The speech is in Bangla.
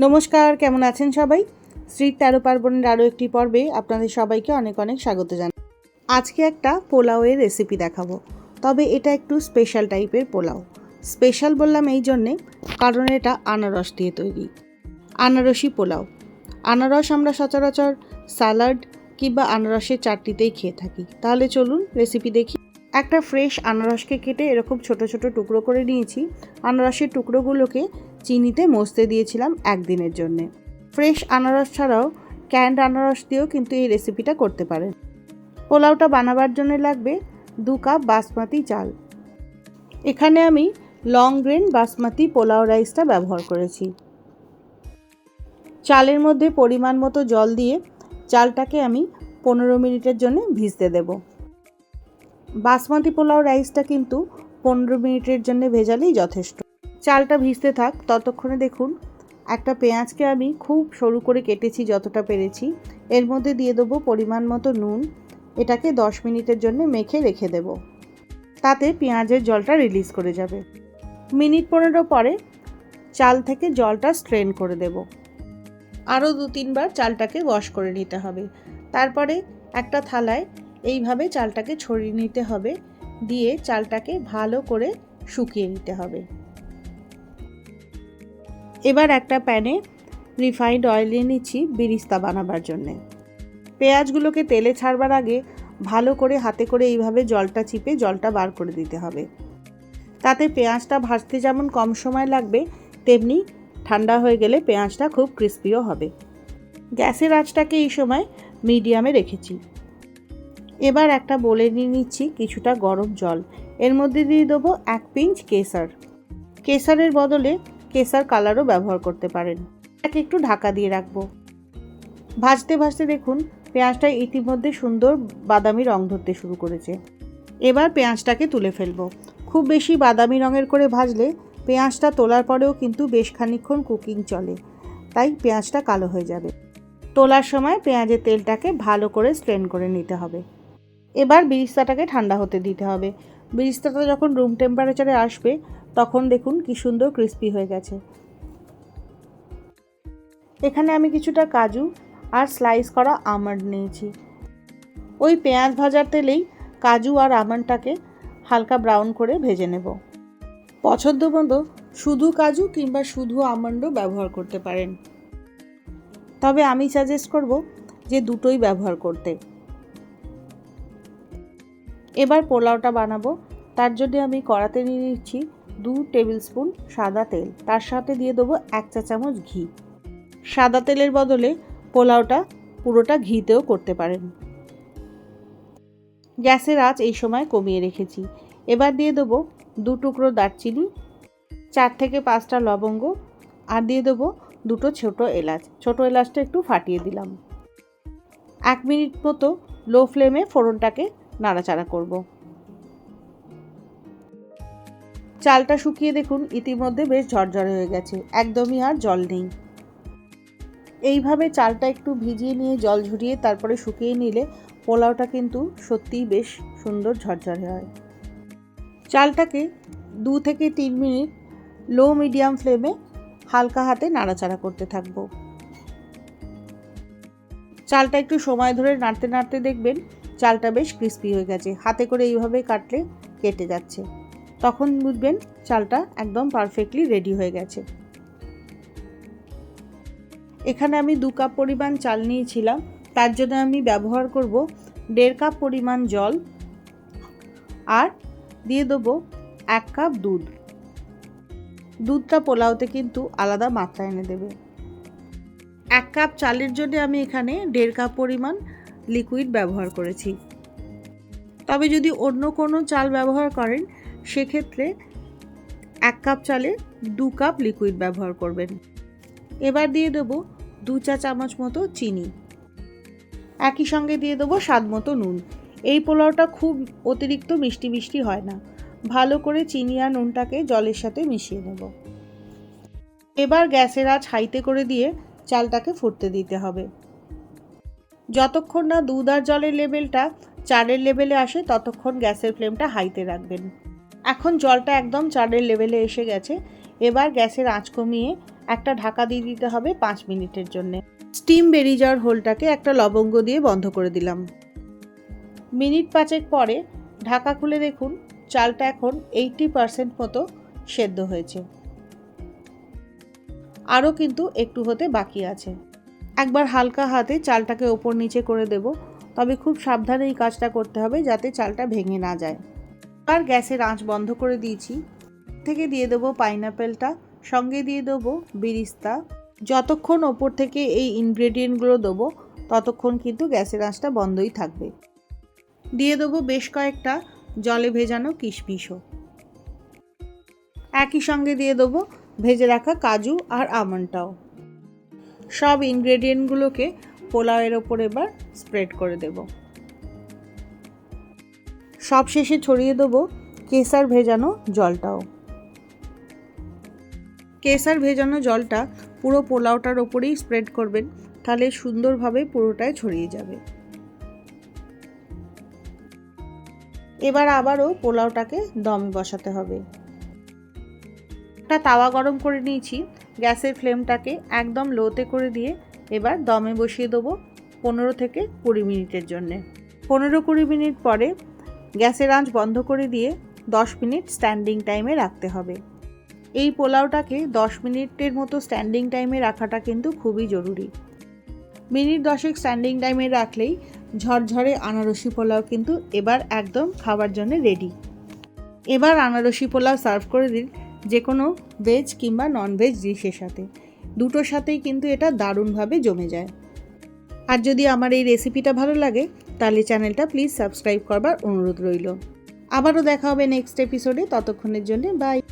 নমস্কার, কেমন আছেন সবাই? স্ট্রিট তেরো পার্বণের আরও একটি পর্বে আপনাদের সবাইকে অনেক অনেক স্বাগত জানাই। আজকে একটা পোলাওয়ের রেসিপি দেখাবো। তবে এটা একটু স্পেশাল টাইপের পোলাও। স্পেশাল বললাম এই জন্যে কারণ এটা আনারস দিয়ে তৈরি। আনারসি পোলাও। আনারস আমরা সচরাচর স্যালাড কিংবা আনারসের চাটনিতেই খেয়ে থাকি। তাহলে চলুন রেসিপি দেখি। একটা ফ্রেশ আনারসকে কেটে এরকম ছোট ছোট টুকরো করে নিয়েছি। আনারসের টুকরোগুলোকে চিনিতে মসতে দিয়েছিলাম একদিনের জন্যে। ফ্রেশ আনারস ছাড়াও ক্যান্ড আনারস দিয়েও কিন্তু এই রেসিপিটা করতে পারেন। পোলাওটা বানাবার জন্য লাগবে দু কাপ বাসমতি চাল। এখানে আমি লং গ্রেন বাসমতি পোলাও রাইসটা ব্যবহার করেছি। চালের মধ্যে পরিমাণ মতো জল দিয়ে চালটাকে আমি পনেরো মিনিটের জন্য ভিজতে দেব। বাসমতি পোলাও রাইসটা কিন্তু পনেরো মিনিটের জন্য ভেজালেই যথেষ্ট। চালটা ভিজতে থাক, ততক্ষণে দেখুন, একটা পেঁয়াজকে আমি খুব সরু করে কেটেছি যতটা পেরেছি। এর মধ্যে দিয়ে দেবো পরিমাণ মতো নুন। এটাকে দশ মিনিটের জন্য মেখে রেখে দেব। তাতে পেঁয়াজের জলটা রিলিজ করে যাবে। মিনিট পনেরো পরে চাল থেকে জলটা স্ট্রেন করে দেব। আরও দু তিনবার চালটাকে ওয়াশ করে নিতে হবে। তারপরে একটা থালায় এইভাবে চালটাকে ছড়িয়ে নিতে হবে। দিয়ে চালটাকে ভালো করে শুকিয়ে নিতে হবে। এবার একটা প্যানে রিফাইন্ড অয়েল নিয়ে নিচ্ছি বিরিস্তা বানাবার জন্যে। পেঁয়াজগুলোকে তেলে ছাড়বার আগে ভালো করে হাতে করে এইভাবে জলটা চিপে জলটা বার করে দিতে হবে। তাতে পেঁয়াজটা ভাজতে যেমন কম সময় লাগবে, তেমনি ঠান্ডা হয়ে গেলে পেঁয়াজটা খুব ক্রিস্পিও হবে। গ্যাসের আঁচটাকে এই সময় মিডিয়ামে রেখেছি। এবার একটা বলে নিয়ে নিচ্ছি কিছুটা গরম জল। এর মধ্যে দিয়ে দেবো এক পিঞ্চ কেসার। কেসারের বদলে কেসার কালারও ব্যবহার করতে পারেন। তাকে একটু ঢাকা দিয়ে রাখব। ভাজতে ভাজতে দেখুন, পেঁয়াজটা ইতিমধ্যে সুন্দর বাদামি রং ধরতে শুরু করেছে। এবার পেঁয়াজটাকে তুলে ফেলব। খুব বেশি বাদামি রঙের করে ভাজলে পেঁয়াজটা তোলার পরেও কিন্তু বেশ খানিক্ষণ কুকিং চলে। তাই পেঁয়াজটা কালো হয়ে যাবে। তোলার সময় পেঁয়াজের তেলটাকে ভালো করে স্ট্রেন করে নিতে হবে। এবার বিরিস্তাটাকে ঠান্ডা হতে দিতে হবে। বিরিস্তাটা যখন রুম টেম্পারেচারে আসবে, তখন দেখুন কি সুন্দর ক্রিস্পি হয়ে গেছে। এখানে আমি কিছুটা কাজু আর স্লাইস করা আমন্ড নিয়েছি। ওই পেঁয়াজ ভাজার তেলেই কাজু আর আমন্ডটাকে হালকা ব্রাউন করে ভেজে নেব। পছন্দ মতো শুধু কাজু কিংবা শুধু আমন্ডও ব্যবহার করতে পারেন। তবে আমি সাজেস্ট করব যে দুটোই ব্যবহার করতে। এবার পোলাওটা বানাবো। তার জন্য আমি কড়াতে নিয়ে নিচ্ছি দু টেবিল স্পুন সাদা তেল। তার সাথে দিয়ে দেবো এক চা চামচ ঘি। সাদা তেলের বদলে পোলাওটা পুরোটা ঘিতেও করতে পারেন। গ্যাসের আঁচ এই সময় কমিয়ে রেখেছি। এবার দিয়ে দেবো দু টুকরো দারচিনি, চার থেকে পাঁচটা লবঙ্গ আর দিয়ে দেবো দুটো ছোট এলাচ। ছোট এলাচটা একটু ফাটিয়ে দিলাম। এক মিনিট মতো লো ফ্লেমে ফোড়নটাকে নাড়াচাড়া করব। চালটা শুকিয়ে দেখুন, ইতিমধ্যে বেশ ঝরঝরে হয়ে গেছে। একদমই আর জল নেই। এইভাবে চালটা একটু ভিজিয়ে নিয়ে জল ঝরিয়ে তারপরে শুকিয়ে নিলে পোলাওটা কিন্তু সত্যিই বেশ সুন্দর ঝরঝরে হয়। চালটাকে দু থেকে তিন মিনিট লো মিডিয়াম ফ্লেমে হালকা হাতে নাড়াচাড়া করতে থাকব। চালটা একটু সময় ধরে নাড়তে নাড়তে দেখবেন চালটা বেশ ক্রিস্পি হয়ে গেছে। হাতে করে এইভাবে কাটলে কেটে যাচ্ছে। তখন বুঝবেন চালটা একদম পারফেক্টলি রেডি হয়ে গেছে। এখানে আমি দু কাপ পরিমাণ চাল নিয়েছিলাম। তার জন্য আমি ব্যবহার করব দেড় কাপ পরিমাণ জল আর দিয়ে দেবো এক কাপ দুধ। দুধটা পোলাওতে কিন্তু আলাদা মাত্রা এনে দেবে। এক কাপ চালের জন্য আমি এখানে দেড় কাপ পরিমাণ লিকুইড ব্যবহার করেছি। তবে যদি অন্য কোনো চাল ব্যবহার করেন, সেক্ষেত্রে এক কাপ চালে দু কাপ লিকুইড ব্যবহার করবেন। এবার দিয়ে দেবো দু চা চামচ মতো চিনি। একই সঙ্গে দিয়ে দেবো স্বাদ মতো নুন। এই পোলাওটা খুব অতিরিক্ত মিষ্টি মিষ্টি হয় না। ভালো করে চিনি আর নুনটাকে জলের সাথে মিশিয়ে নেব। এবার গ্যাসের আঁচ হাইতে করে দিয়ে চালটাকে ফুটতে দিতে হবে। যতক্ষণ না দুধ আর জলের লেভেলটা চারের লেভেলে আসে, ততক্ষণ গ্যাসের ফ্লেমটা হাইতে রাখবেন। এখন জলটা একদম চারের লেভেলে এসে গেছে। এবার গ্যাসের আঁচ কমিয়ে একটা ঢাকা দিয়ে দিতে হবে পাঁচ মিনিটের জন্য। স্টিম বেরিয়ে যাওয়ার হোলটাকে একটা লবঙ্গ দিয়ে বন্ধ করে দিলাম। মিনিট পাঁচেক পরে ঢাকা খুলে দেখুন, চালটা এখন এইটটি পারসেন্ট মতো সেদ্ধ হয়েছে। আরও কিন্তু একটু হতে বাকি আছে। একবার হালকা হাতে চালটাকে ওপর নিচে করে দেব। তবে খুব সাবধানে এই কাজটা করতে হবে যাতে চালটা ভেঙে না যায়। আর গ্যাসের আঁচ বন্ধ করে দিয়েছি। থেকে দিয়ে দেবো পাইনাপেলটা, সঙ্গে দিয়ে দেবো বিরিস্তা। যতক্ষণ ওপর থেকে এই ইনগ্রেডিয়েন্টগুলো দেবো, ততক্ষণ কিন্তু গ্যাসের আঁচটা বন্ধই থাকবে। দিয়ে দেবো বেশ কয়েকটা জলে ভেজানো কিশমিশও। একই সঙ্গে দিয়ে দেবো ভেজে রাখা কাজু আর আমন্ডটাও। সব ইনগ্রেডিয়েন্টগুলোকে পোলাওয়ের ওপর এবার স্প্রেড করে দেব। সব শেষে ছড়িয়ে দেবো কেসার ভেজানো জলটাও। কেসার ভেজানো জলটা পুরো পোলাওটার ওপরেই স্প্রেড করবেন, তাহলে সুন্দরভাবে পুরোটায় ছড়িয়ে যাবে। এবার আবারও পোলাওটাকে দমে বসাতে হবে। একটা তাওয়া গরম করে নিয়েছি গ্যাসের ফ্লেমটাকে একদম লোতে করে দিয়ে এবার দমে বসিয়ে দেবো পনেরো থেকে কুড়ি মিনিটের জন্যে। পনেরো কুড়ি মিনিট পরে গ্যাসের আঁচ বন্ধ করে দিয়ে দশ মিনিট স্ট্যান্ডিং টাইমে রাখতে হবে। এই পোলাওটাকে দশ মিনিটের মতো স্ট্যান্ডিং টাইমে রাখাটা কিন্তু খুবই জরুরি। মিনিট দশেক স্ট্যান্ডিং টাইমে রাখলেই ঝরঝরে আনারসি পোলাও কিন্তু এবার একদম খাবার জন্য রেডি। এবার আনারসি পোলাও সার্ভ করে দিন। যে কোনো ভেজ কিংবা নন ভেজ ডিশের সাথে। দুটোর সাথেই কিন্তু এটা দারুণভাবে জমে যায়। আর যদি আমার এই রেসিপিটা ভালো লাগে, তাহলে চ্যানেলটা প্লিজ সাবস্ক্রাইব করবার অনুরোধ রইল। আবারও দেখা হবে নেক্সট এপিসোডে ততক্ষণের জন্য বাই